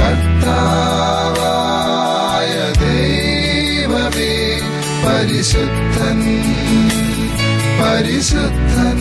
കർത്താവായ ദൈവമേ പരിശുദ്ധൻ പരിശുദ്ധൻ.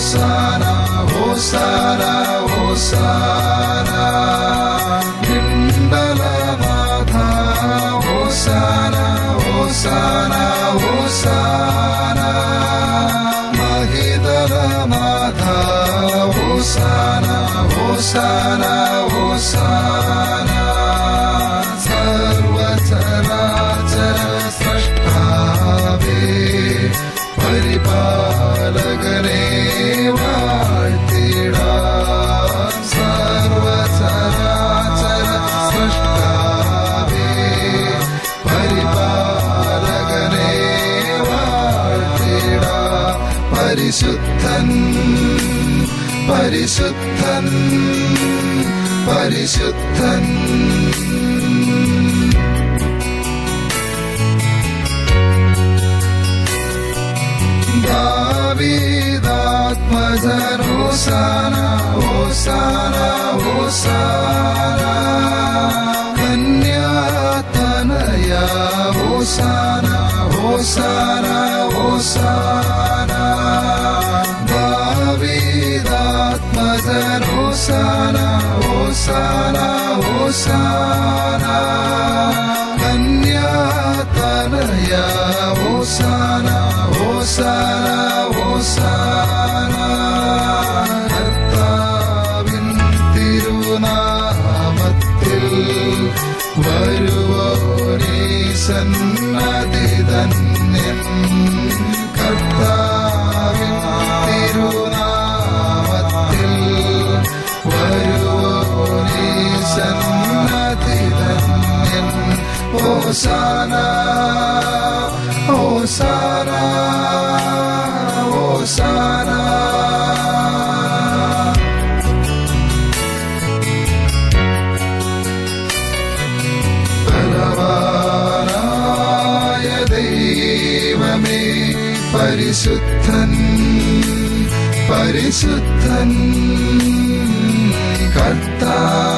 ఓసారా ఓసారా ఓసారా నిండల నాథ ఓసారా ఓసారా ఓసారా మహిదల నాథ ఓసారా ఓసారా പരിശുദ്ധൻ പരിശുദ്ധൻ പരിശുദ്ധൻ ദാവീദാത്മജനോസാന ഓസാന ഓസാന കന്യാതനയ ഓസാന ഓസാന ഓസാന Hosanna, Hosanna, Hosanna. Kanya Tanaya, Hosanna, Hosanna, Hosanna. ഓസാന ഓസാന ബലവാനായ ദൈവമേ പരിശുദ്ധൻ പരിശുദ്ധൻ കർത്താവായ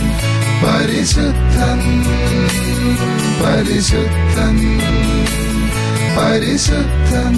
പരിശുദ്ധൻ പരിശുദ്ധൻ പരിശുദ്ധൻ.